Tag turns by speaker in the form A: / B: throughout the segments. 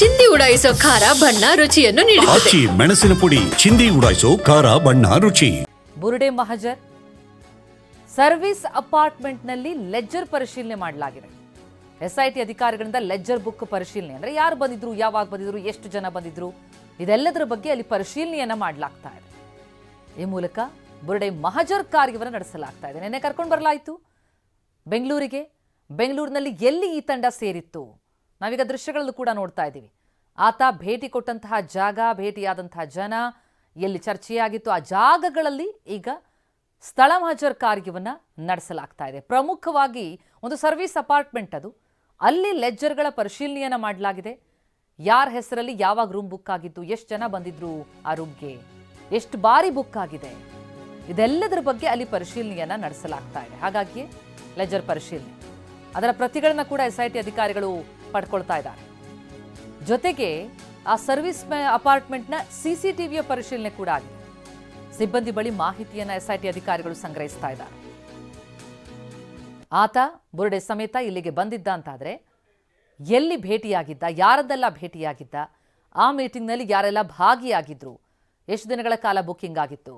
A: ಚಿಂದಿ ಉಡಾಯಿಸೋ ಖಾರ ಬಣ್ಣ ರುಚಿಯನ್ನು ನೀಡುತ್ತದೆ.
B: ಆಚಿ ಮೆಣಸಿನ ಪುಡಿ ಚಿಂದಿ ಉಡಾಯಿಸೋ ಖಾರ ಬಣ್ಣ ರುಚಿ.
C: ಬುರುಡೆ ಮಹಜರ್ ಸರ್ವಿಸ್ ಅಪಾರ್ಟ್ಮೆಂಟ್ನಲ್ಲಿ ಲೆಜ್ಜರ್ ಪರಿಶೀಲನೆ ಮಾಡಲಾಗಿದೆ. ಎಸ್ಐಟಿ ಅಧಿಕಾರಿಗಳಿಂದ ಲೆಜ್ಜರ್ ಬುಕ್ ಪರಿಶೀಲನೆ ಅಂದ್ರೆ ಯಾರು ಬಂದಿದ್ರು ಯಾವಾಗ ಬಂದಿದ್ರು ಎಷ್ಟು ಜನ ಬಂದಿದ್ರು ಇದೆಲ್ಲದರ ಬಗ್ಗೆ ಅಲ್ಲಿ ಪರಿಶೀಲನೆಯನ್ನ ಮಾಡಲಾಗ್ತಾ ಇದೆ. ಈ ಮೂಲಕ ಬುರುಡೆ ಮಹಜರ್ ಕಾರ್ಯವನ್ನು ನಡೆಸಲಾಗ್ತಾ ಇದೆ. ನಿನ್ನೆ ಕರ್ಕೊಂಡು ಬರಲಾಯಿತು. ಬೆಂಗಳೂರಿಗೆ ಬೆಂಗಳೂರಿನಲ್ಲಿ ಎಲ್ಲಿ ಈ ತಂಡ ಸೇರಿತ್ತು? ನಾವೀಗ ದೃಶ್ಯಗಳಲ್ಲೂ ಕೂಡ ನೋಡ್ತಾ ಇದ್ದೀವಿ. ಆತ ಭೇಟಿ ಕೊಟ್ಟಂತಹ ಜಾಗ, ಭೇಟಿಯಾದಂತಹ ಜನ, ಎಲ್ಲಿ ಚರ್ಚೆಯಾಗಿತ್ತು, ಆ ಜಾಗಗಳಲ್ಲಿ ಈಗ ಸ್ಥಳ ಮಹಜರ್ ಕಾರ್ಯವನ್ನು ನಡೆಸಲಾಗ್ತಾ ಇದೆ. ಪ್ರಮುಖವಾಗಿ ಒಂದು ಸರ್ವಿಸ್ ಅಪಾರ್ಟ್ಮೆಂಟ್ ಅದು. ಅಲ್ಲಿ ಲೆಜ್ಜರ್ಗಳ ಪರಿಶೀಲನೆಯನ್ನ ಮಾಡಲಾಗಿದೆ. ಯಾರ ಹೆಸರಲ್ಲಿ ಯಾವಾಗ ರೂಮ್ ಬುಕ್ ಆಗಿತ್ತು ಎಷ್ಟು ಜನ ಬಂದಿದ್ರು ಆ ರೂಮ್ಗೆ, ಎಷ್ಟು ಬಾರಿ ಬುಕ್ ಆಗಿದೆ. ಇದೆಲ್ಲದರ ಬಗ್ಗೆ ಅಲ್ಲಿ ಪರಿಶೀಲನೆಯನ್ನ ನಡೆಸಲಾಗ್ತಾ ಇದೆ. ಹಾಗಾಗಿ ಲೆಜರ್ ಪರಿಶೀಲನೆ. ಅದರ ಪ್ರತಿಗಳನ್ನ ಕೂಡ ಎಸ್ಐಟಿ ಅಧಿಕಾರಿಗಳು ಪಡ್ಕೊಳ್ತಾ ಇದ್ದಾರೆ. ಜೊತೆಗೆ ಆ ಸರ್ವಿಸ್ ಅಪಾರ್ಟ್ಮೆಂಟ್ನ ಸಿಸಿಟಿವಿಯ ಪರಿಶೀಲನೆ ಕೂಡ ಆಗಿದೆ. ಸಿಬ್ಬಂದಿ ಬಳಿ ಮಾಹಿತಿಯನ್ನ ಎಸ್ಐಟಿ ಅಧಿಕಾರಿಗಳು ಸಂಗ್ರಹಿಸ್ತಾ ಇದ್ದಾರೆ. ಆತ ಬುರುಡೆ ಸಮೇತ ಇಲ್ಲಿಗೆ ಬಂದಿದ್ದ ಅಂತಾದರೆ, ಎಲ್ಲಿ ಭೇಟಿಯಾಗಿದ್ದ, ಯಾರದ್ದೆಲ್ಲ ಭೇಟಿಯಾಗಿದ್ದ, ಆ ಮೀಟಿಂಗ್ನಲ್ಲಿ ಯಾರೆಲ್ಲ ಭಾಗಿಯಾಗಿದ್ರು, ಎಷ್ಟು ದಿನಗಳ ಕಾಲ ಬುಕ್ಕಿಂಗ್ ಆಗಿತ್ತು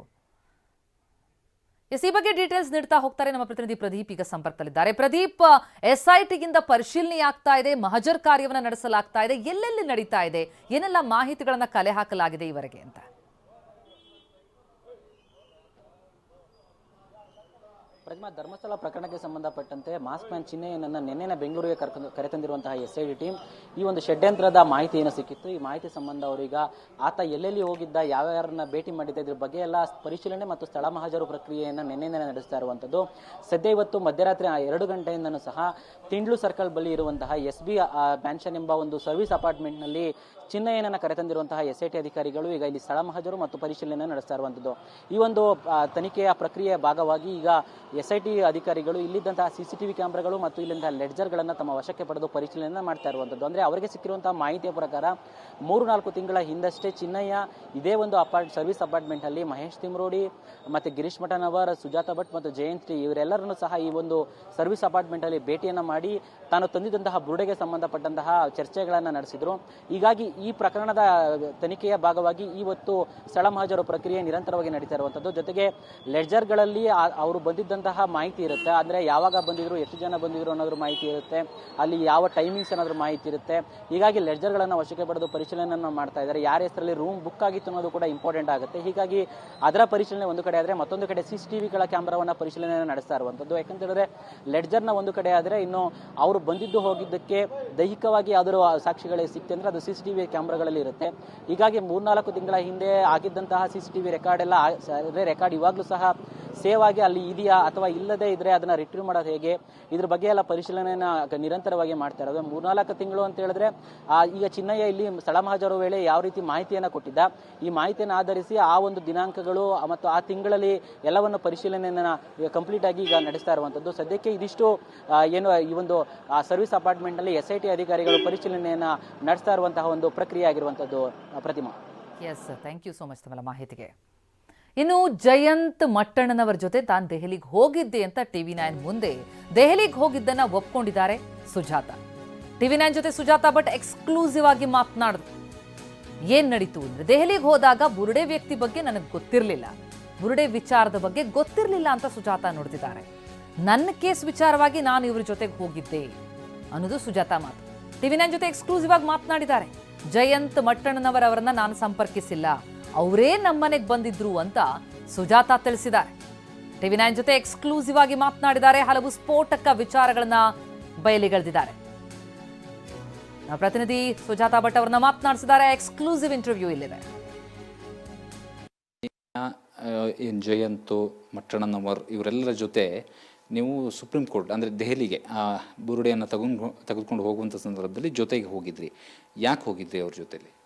C: ಎಸ್ ಈ ಬಗ್ಗೆ ಡೀಟೇಲ್ಸ್ ನೀಡ್ತಾ ಹೋಗ್ತಾರೆ ನಮ್ಮ ಪ್ರತಿನಿಧಿ ಪ್ರದೀಪ್ ಈಗ ಸಂಪರ್ಕದಲ್ಲಿದ್ದಾರೆ. ಪ್ರದೀಪ್ ಎಸ್ಐಟಿಗಿಂದ ಪರಿಶೀಲನೆ ಆಗ್ತಾ ಇದೆ, ಮಹಜರ್ ಕಾರ್ಯವನ್ನು ನಡೆಸಲಾಗ್ತಾ ಇದೆ, ಎಲ್ಲೆಲ್ಲಿ ನಡೀತಾ ಇದೆ, ಏನೆಲ್ಲ ಮಾಹಿತಿಗಳನ್ನು ಕಲೆ ಹಾಕಲಾಗಿದೆ ಈವರೆಗೆ ಅಂತ?
D: ಪ್ರತಿಮಾ ಧರ್ಮಸ್ಥಳ ಪ್ರಕರಣಕ್ಕೆ ಸಂಬಂಧಪಟ್ಟಂತೆ ಮಾಸ್ಕ್ ಮ್ಯಾನ್ ಚಿಹ್ನೆಯನ್ನು ನಿನ್ನೆನ ಬೆಂಗಳೂರಿಗೆ ಕರ್ಕೊಂಡು ಕರೆತಂದಿರುವಂತಹ ಎಸ್ ಐ ಡಿ ಟೀಮ್ ಈ ಒಂದು ಷಡ್ಯಂತ್ರದ ಮಾಹಿತಿ ಏನು ಸಿಕ್ಕಿತ್ತು. ಈ ಮಾಹಿತಿ ಸಂಬಂಧ ಅವರೀಗ ಆತ ಎಲ್ಲೆಲ್ಲಿ ಹೋಗಿದ್ದ, ಯಾವ್ಯಾರನ್ನ ಭೇಟಿ ಮಾಡಿದ್ದ, ಇದ್ರ ಬಗ್ಗೆ ಎಲ್ಲ ಪರಿಶೀಲನೆ ಮತ್ತು ಸ್ಥಳ ಮಹಾಜರು ಪ್ರಕ್ರಿಯೆಯನ್ನು ನಿನ್ನೆನೆ ನಡೆಸ್ತಾ ಇರುವಂಥದ್ದು ಸದ್ಯ ಇವತ್ತು ಮಧ್ಯರಾತ್ರಿ ಎರಡು ಗಂಟೆಯಿಂದನೂ ಸಹ ತಿಂಡ್ಲು ಸರ್ಕಲ್ ಬಳಿ ಇರುವಂತಹ ಎಸ್ ಬಿ ಮ್ಯಾನ್ಷನ್ ಎಂಬ ಒಂದು ಸರ್ವಿಸ್ ಅಪಾರ್ಟ್ಮೆಂಟ್ನಲ್ಲಿ ಚಿನ್ನಯ್ಯನನ್ನು ಕರೆತಂದಿರುವಂತಹ ಎಸ್ ಐ ಟಿ ಅಧಿಕಾರಿಗಳು ಈಗ ಇಲ್ಲಿ ಸ್ಥಳ ಮಹಾಜರು ಮತ್ತು ಪರಿಶೀಲನೆ ನಡೆಸ್ತಾ ಇರುವಂಥದ್ದು ಈ ಒಂದು ತನಿಖೆಯ ಪ್ರಕ್ರಿಯೆಯ ಭಾಗವಾಗಿ ಈಗ ಎಸ್ ಐ ಟಿ ಅಧಿಕಾರಿಗಳು ಇಲ್ಲಿದ್ದಂತಹ ಸಿ ಸಿ ಟಿವಿ ಕ್ಯಾಮ್ರಾಗಳು ಮತ್ತು ಇಲ್ಲಿಂದ ಲೆಡ್ಜರ್ಗಳನ್ನು ತಮ್ಮ ವಶಕ್ಕೆ ಪಡೆದು ಪರಿಶೀಲನೆ ಮಾಡ್ತಾ ಇರುವಂಥದ್ದು ಅಂದರೆ ಅವರಿಗೆ ಸಿಕ್ಕಿರುವಂತಹ ಮಾಹಿತಿಯ ಪ್ರಕಾರ ಮೂರು ನಾಲ್ಕು ತಿಂಗಳ ಹಿಂದಷ್ಟೇ ಚಿನ್ನಯ್ಯ ಇದೇ ಒಂದು ಅಪಾರ್ಟ್, ಸರ್ವಿಸ್ ಅಪಾರ್ಟ್ಮೆಂಟಲ್ಲಿ ಮಹೇಶ್ ತಿಮ್ರೋಡಿ ಮತ್ತು ಗಿರೀಶ್ ಮಠನವರ್, ಸುಜಾತ ಭಟ್ ಮತ್ತು ಜಯಂತಿ ಇವರೆಲ್ಲರನ್ನು ಸಹ ಈ ಒಂದು ಸರ್ವಿಸ್ ಅಪಾರ್ಟ್ಮೆಂಟಲ್ಲಿ ಭೇಟಿಯನ್ನು ಮಾಡಿ ತಾನು ತಂದಿದ್ದಂತಹ ಬುರುಡೆಗೆ ಸಂಬಂಧಪಟ್ಟಂತಹ ಚರ್ಚೆಗಳನ್ನು ನಡೆಸಿದರು. ಹೀಗಾಗಿ ಈ ಪ್ರಕರಣದ ತನಿಖೆಯ ಭಾಗವಾಗಿ ಇವತ್ತು ಸ್ಥಳ ಮಹಾಜರು ಪ್ರಕ್ರಿಯೆ ನಿರಂತರವಾಗಿ ನಡೀತಾ ಇರುವಂಥದ್ದು ಜೊತೆಗೆ ಲೆಡ್ಜರ್ಗಳಲ್ಲಿ ಅವರು ಅವರು ಬಂದಿದ್ದಂತಹ ಮಾಹಿತಿ ಇರುತ್ತೆ. ಅಂದರೆ ಯಾವಾಗ ಬಂದಿದ್ರು, ಎಷ್ಟು ಜನ ಬಂದಿದ್ರು ಅನ್ನೋದ್ರ ಮಾಹಿತಿ ಇರುತ್ತೆ. ಅಲ್ಲಿ ಯಾವ ಟೈಮಿಂಗ್ಸ್ ಅನ್ನೋದ್ರ ಮಾಹಿತಿ ಇರುತ್ತೆ. ಹೀಗಾಗಿ ಲೆಡ್ಜರ್ಗಳನ್ನು ವಶಕ್ಕೆ ಪಡೆದು, ಪರಿಶೀಲನೆಯನ್ನು ಮಾಡ್ತಾ ಇದ್ದಾರೆ. ಯಾರ ಹೆಸರಲ್ಲಿ ರೂಮ್ ಬುಕ್ ಆಗಿತ್ತು ಅನ್ನೋದು ಕೂಡ ಇಂಪಾರ್ಟೆಂಟ್ ಆಗುತ್ತೆ. ಹೀಗಾಗಿ ಅದರ ಪರಿಶೀಲನೆ ಒಂದು ಕಡೆ ಆದರೆ ಮತ್ತೊಂದು ಕಡೆ ಸಿ ಸಿ ವಿಗಳ ಕ್ಯಾಮ್ರಾವನ್ನು ಪರಿಶೀಲನೆ ನಡೆಸ್ತಾ ಇರುವಂಥದ್ದು. ಯಾಕಂತೇಳಿದ್ರೆ ಲೆಡ್ಜರ್ನ ಒಂದು ಕಡೆ ಆದರೆ ಇನ್ನು ಅವರು ಬಂದಿದ್ದು ಹೋಗಿದ್ದಕ್ಕೆ ದೈಹಿಕವಾಗಿ ಯಾವ್ದಾದ್ರು ಸಾಕ್ಷಿಗಳೇ ಸಿಕ್ತೆ ಅಂದರೆ ಅದು ಸಿ ಸಿ ಟಿವಿ ಕ್ಯಾಮ್ರಾಗಳಲ್ಲಿ ಇರುತ್ತೆ. ಹೀಗಾಗಿ ಮೂರ್ನಾಲ್ಕು ತಿಂಗಳ ಹಿಂದೆ ಆಗಿದ್ದಂತಹ ಸಿ ಸಿ ಟಿವಿ ರೆಕಾರ್ಡ್ ಎಲ್ಲ ರೆಕಾರ್ಡ್ ಇವಾಗಲೂ ಸಹ ಸೇವ್ ಆಗಿ ಅಲ್ಲಿ ಇದೆಯಾ ಅಥವಾ ಇಲ್ಲದೇ ಇದ್ರೆ ಅದನ್ನ ರಿಟ್ರೀವ್ ಮಾಡೋದು ಹೇಗೆ? ಇದ್ರ ಬಗ್ಗೆ ಎಲ್ಲ ಪರಿಶೀಲನೆಯನ್ನ ನಿರಂತರವಾಗಿ ಮಾಡ್ತಾ ಇರೋದು. ಮೂರ್ನಾಲ್ಕು ತಿಂಗಳು ಅಂತ ಹೇಳಿದ್ರೆ ಈಗ ಚಿನ್ನಯ್ಯ ಇಲ್ಲಿ ಸ್ಥಳ ಮಹಾಜರು ವೇಳೆ ಯಾವ ರೀತಿ ಮಾಹಿತಿಯನ್ನ ಕೊಟ್ಟಿದ್ದ? ಈ ಮಾಹಿತಿಯನ್ನು ಆಧರಿಸಿ ಆ ಒಂದು ದಿನಾಂಕಗಳು ಮತ್ತು ಆ ತಿಂಗಳಲ್ಲಿ ಎಲ್ಲವನ್ನು ಪರಿಶೀಲನೆಯನ್ನ ಕಂಪ್ಲೀಟ್ ಆಗಿ ಈಗ ನಡೆಸ್ತಾ ಇರುವಂತದ್ದು. ಸದ್ಯಕ್ಕೆ ಇದಿಷ್ಟು ಏನು ಈ ಒಂದು ಸರ್ವಿಸ್ ಅಪಾರ್ಟ್ಮೆಂಟ್ನಲ್ಲಿ ಎಸ್ ಐ ಟಿ ಅಧಿಕಾರಿಗಳು ಪರಿಶೀಲನೆಯನ್ನ ನಡೆಸ್ತಾ ಇರುವಂತಹ ಒಂದು ಪ್ರಕ್ರಿಯೆ ಆಗಿರುವಂತದ್ದು ಆ, Pratima.
C: Yes thank you so much ತಮ್ಮ ಮಾಹಿತಿಗೆ. ಇನ್ನು ಜಯಂತ್ ಮಟ್ಟಣ್ಣನವರ ಜೊತೆ ತಾನು ದೆಹಲಿಗೆ ಹೋಗಿದ್ದೆ ಅಂತ ಟಿವಿ ನೈನ್ ಮುಂದೆ ದೆಹಲಿಗೆ ಹೋಗಿದ್ದನ್ನ ಒಪ್ಕೊಂಡಿದ್ದಾರೆ ಸುಜಾತ. ಟಿವಿ ನೈನ್ ಜೊತೆ ಸುಜಾತ ಬಟ್ ಎಕ್ಸ್ಕ್ಲೂಸಿವ್ ಆಗಿ ಮಾತನಾಡಿದ್ರು ಏನ್ ನಡೀತು ಅಂದ್ರೆ ದೆಹಲಿಗೆ ಹೋದಾಗ ಬುರುಡೆ ವ್ಯಕ್ತಿ ಬಗ್ಗೆ ನನಗೆ ಗೊತ್ತಿರಲಿಲ್ಲ. ಬುರುಡೆ ವಿಚಾರದ ಬಗ್ಗೆ ಗೊತ್ತಿರಲಿಲ್ಲ ಅಂತ ಸುಜಾತ ನೋಡ್ತಿದ್ದಾರೆ ನನ್ನ ಕೇಸ್ ವಿಚಾರವಾಗಿ ನಾನು ಇವ್ರ ಜೊತೆಗೆ ಹೋಗಿದ್ದೆ ಅನ್ನೋದು ಸುಜಾತ ಮಾತು. ಟಿವಿ ನೈನ್ ಜೊತೆ ಎಕ್ಸ್ಕ್ಲೂಸಿವ್ ಆಗಿ ಮಾತನಾಡಿದ್ದಾರೆ. ಜಯಂತ್ ಮಟ್ಟಣ್ಣನವರವರನ್ನ ನಾನು ಸಂಪರ್ಕಿಸಿಲ್ಲ. ಅವರೇ ನಮ್ಮನೆಗೆ ಬಂದಿದ್ರು ಅಂತ ಸುಜಾತ ತಿಳಿಸಿದ್ದಾರೆ. ಟಿವಿ ನೈನ್ ಜೊತೆ ಎಕ್ಸ್ಕ್ಲೂಸಿವ್ ಆಗಿ ಮಾತನಾಡಿದ್ದಾರೆ. ಹಲವು ಸ್ಫೋಟಕ ವಿಚಾರಗಳನ್ನ ಬಯಲಿಗೆಳೆದಿದ್ದಾರೆ. ಪ್ರತಿನಿಧಿ ಸುಜಾತಾ ಭಟ್ ಅವರನ್ನ ಮಾತನಾಡಿಸಿದ್ದಾರೆ. ಎಕ್ಸ್ಕ್ಲೂಸಿವ್ ಇಂಟರ್ವ್ಯೂ ಇಲ್ಲಿದೆ.
E: ಎನ್ ಜಯಂತು, ಮಟ್ಟಣ್ಣನವರ್ ಇವರೆಲ್ಲರ ಜೊತೆ ನೀವು ಸುಪ್ರೀಂ ಕೋರ್ಟ್, ಅಂದರೆ ದೆಹಲಿಗೆ, ಆ, ಬುರುಡೆಯನ್ನು ತಗೊಂಡು ತೆಗೆದುಕೊಂಡು ಹೋಗುವಂಥ ಸಂದರ್ಭದಲ್ಲಿ ಜೊತೆಗೆ ಹೋಗಿದ್ರಿ. ಯಾಕೆ ಹೋಗಿದ್ರಿ ಅವ್ರ ಜೊತೆಲಿ?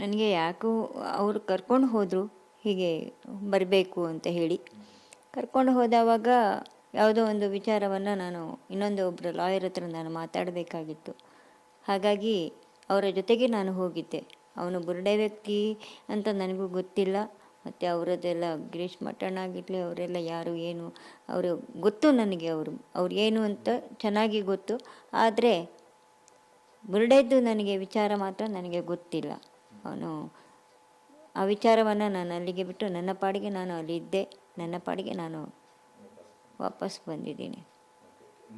F: ನನಗೆ ಯಾಕೋ ಅವರು ಕರ್ಕೊಂಡು ಹೋದರು, ಹೀಗೆ ಬರಬೇಕು ಅಂತ ಹೇಳಿ. ಕರ್ಕೊಂಡು ಹೋದವಾಗ ಯಾವುದೋ ಒಂದು ವಿಚಾರವನ್ನು ನಾನು ಇನ್ನೊಂದು ಒಬ್ಬರು ಲಾಯರ್ ಹತ್ರ ನಾನು ಮಾತಾಡಬೇಕಾಗಿತ್ತು. ಹಾಗಾಗಿ ಅವರ ಜೊತೆಗೆ ನಾನು ಹೋಗಿದ್ದೆ. ಅವನು ಬುರುಡೆ ವ್ಯಕ್ತಿ ಅಂತ ನನಗೂ ಗೊತ್ತಿಲ್ಲ. ಮತ್ತು ಅವರದ್ದೆಲ್ಲ ಗಿರೀಶ್ ಮಠಣ್ಣ ಆಗಿರಲಿ, ಅವರೆಲ್ಲ ಯಾರು, ಏನು, ಅವರು ಗೊತ್ತು ನನಗೆ ಅವರು, ಅವ್ರು ಏನು ಅಂತ ಚೆನ್ನಾಗಿ ಗೊತ್ತು. ಆದರೆ ಬುರುಡೆದ್ದು ನನಗೆ ವಿಚಾರ ಮಾತ್ರ ನನಗೆ ಗೊತ್ತಿಲ್ಲ. ಅವನು ಆ ವಿಚಾರವನ್ನು ನಾನು ಅಲ್ಲಿಗೆ ಬಿಟ್ಟು ನನ್ನ ಪಾಡಿಗೆ ನಾನು ಅಲ್ಲಿ ಇದ್ದೆ ನನ್ನ ಪಾಡಿಗೆ ನಾನು ವಾಪಸ್ ಬಂದಿದ್ದೀನಿ.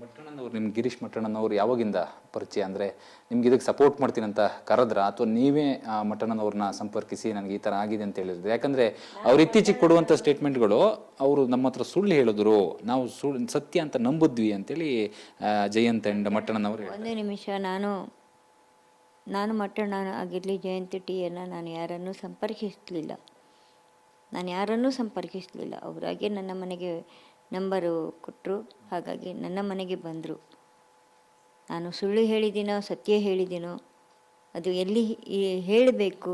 E: ಮಟ್ಟಣ್ಣನವ್ರು ನಿಮ್ಗೆ ಗಿರೀಶ್ ಮಟ್ಟಣ್ಣನವ್ರು ಯಾವಾಗಿಂದ ಪರಿಚಯ? ಅಂದರೆ ನಿಮ್ಗೆ ಇದಕ್ಕೆ ಸಪೋರ್ಟ್ ಮಾಡ್ತೀನಿ ಅಂತ ಕರೆದ್ರ? ಅಥವಾ ನೀವೇ ಆ, ಮಟ್ಟಣ್ಣನವ್ರನ್ನ ಸಂಪರ್ಕಿಸಿ ನನಗೆ ಈ ಥರ ಆಗಿದೆ ಅಂತ ಹೇಳಿದ್ರು? ಯಾಕಂದರೆ ಅವ್ರು ಇತ್ತೀಚೆಗೆ ಕೊಡುವಂಥ ಸ್ಟೇಟ್ಮೆಂಟ್ಗಳು ಅವರು ನಮ್ಮ ಹತ್ರ ಸುಳ್ಳು ಹೇಳಿದ್ರು. ನಾವು ಸುಳ್ಳು ಸತ್ಯ ಅಂತ ನಂಬಿದ್ವಿ ಅಂತೇಳಿ ಜಯಂತ್ ಅಂಡ್ ಮಟ್ಟಣ್ಣನವರು
F: ಒಂದು ನಿಮಿಷ ನಾನು ನಾನು ಮಟ್ಟಣ್ಣ ಆಗಿರಲಿ, ಜಯಂತಿ, ಟಿಯನ್ನು ನಾನು ಯಾರನ್ನೂ ಸಂಪರ್ಕಿಸಲಿಲ್ಲ. ನಾನು ಯಾರನ್ನೂ ಸಂಪರ್ಕಿಸಲಿಲ್ಲ. ಅವರಾಗೆ ನನ್ನ ಮನೆಗೆ ನಂಬರು ಕೊಟ್ಟರು ಹಾಗಾಗಿ ನನ್ನ ಮನೆಗೆ ಬಂದರು. ನಾನು ಸುಳ್ಳು ಹೇಳಿದ್ದೀನೋ ಸತ್ಯ ಹೇಳಿದ್ದೀನೋ ಅದು ಎಲ್ಲಿ ಹೇಳಬೇಕು?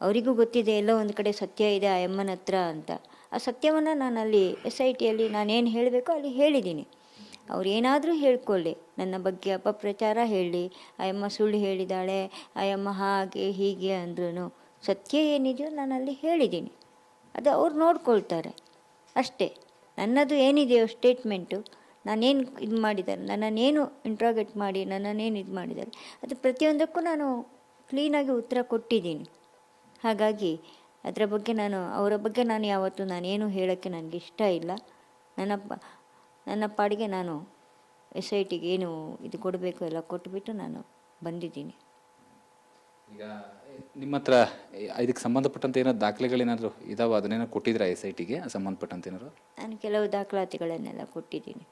F: ಅವರಿಗೂ ಗೊತ್ತಿದೆ, ಎಲ್ಲೋ ಒಂದು ಕಡೆ ಸತ್ಯ ಇದೆ ಆ ಅಮ್ಮನ ಹತ್ರ ಅಂತ. ಆ ಸತ್ಯವನ್ನು ನಾನು ಅಲ್ಲಿ ಎಸ್ ಐ ಟಿಯಲ್ಲಿ ನಾನೇನು ಹೇಳಬೇಕೋ ಅಲ್ಲಿ ಹೇಳಿದ್ದೀನಿ. ಅವ್ರು ಏನಾದರೂ ಹೇಳ್ಕೊಳ್ಳಿ. ನನ್ನ ಬಗ್ಗೆ ಅಪಪ್ರಚಾರ ಹೇಳಿ. ಆಯಮ್ಮ ಸುಳ್ಳು ಹೇಳಿದಾಳೆ. ಆಯಮ್ಮ ಹಾಗೆ ಹೀಗೆ ಅಂದ್ರೂ ಸತ್ಯ ಏನಿದೆಯೋ ನಾನು ಅಲ್ಲಿ ಹೇಳಿದ್ದೀನಿ. ಅದು ಅವ್ರು ನೋಡ್ಕೊಳ್ತಾರೆ. ಅಷ್ಟೇ. ನನ್ನದು ಏನಿದೆಯೋ ಸ್ಟೇಟ್ಮೆಂಟು, ನಾನೇನು ಇದು ಮಾಡಿದ್ದಾರೆ, ನನ್ನನ್ನೇನು ಇಂಟ್ರಾಗೇಟ್ ಮಾಡಿ, ನನ್ನನ್ನೇನು ಇದು ಮಾಡಿದ್ದಾರೆ, ಅದು ಪ್ರತಿಯೊಂದಕ್ಕೂ ನಾನು ಕ್ಲೀನಾಗಿ ಉತ್ತರ ಕೊಟ್ಟಿದ್ದೀನಿ. ಹಾಗಾಗಿ ಅದರ ಬಗ್ಗೆ ನಾನು, ಅವರ ಬಗ್ಗೆ ನಾನು ಯಾವತ್ತೂ ನಾನೇನು ಹೇಳೋಕ್ಕೆ ನನಗೆ ಇಷ್ಟ ಇಲ್ಲ. ನನ್ನ ನನ್ನ ಪಾಡಿಗೆ ನಾನು ಎಸ್ ಐ ಟಿಗೆ ಏನು ಇದು ಕೊಡಬೇಕು ಎಲ್ಲ ಕೊಟ್ಟುಬಿಟ್ಟು ನಾನು ಬಂದಿದ್ದೀನಿ.
E: ಈಗ ನಿಮ್ಮ ಹತ್ರ ಇದಕ್ಕೆ ಸಂಬಂಧಪಟ್ಟಂತೆ ಏನೋ ದಾಖಲೆಗಳೇನಾದರೂ ಇದಾವ? ಅದನ್ನೇನೋ ಕೊಟ್ಟಿದ್ರಾ ಎಸ್ ಐ ಟಿಗೆ ಸಂಬಂಧಪಟ್ಟಂತೆ ಏನಾದ್ರು?
F: ನಾನು ಕೆಲವು ದಾಖಲಾತಿಗಳನ್ನೆಲ್ಲ ಕೊಟ್ಟಿದ್ದೀನಿ.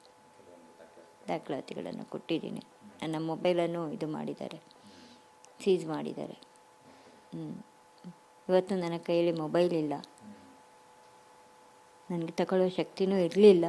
F: ದಾಖಲಾತಿಗಳನ್ನು ಕೊಟ್ಟಿದ್ದೀನಿ. ನನ್ನ ಮೊಬೈಲನ್ನು ಇದು ಮಾಡಿದ್ದಾರೆ. ಸೀಸ್ ಮಾಡಿದ್ದಾರೆ. ಹ್ಞೂ ಇವತ್ತು ನನ್ನ ಕೈಯಲ್ಲಿ ಮೊಬೈಲ್ ಇಲ್ಲ. ನನಗೆ ತಗೊಳ್ಳೋ ಶಕ್ತಿನೂ ಇರಲಿಲ್ಲ.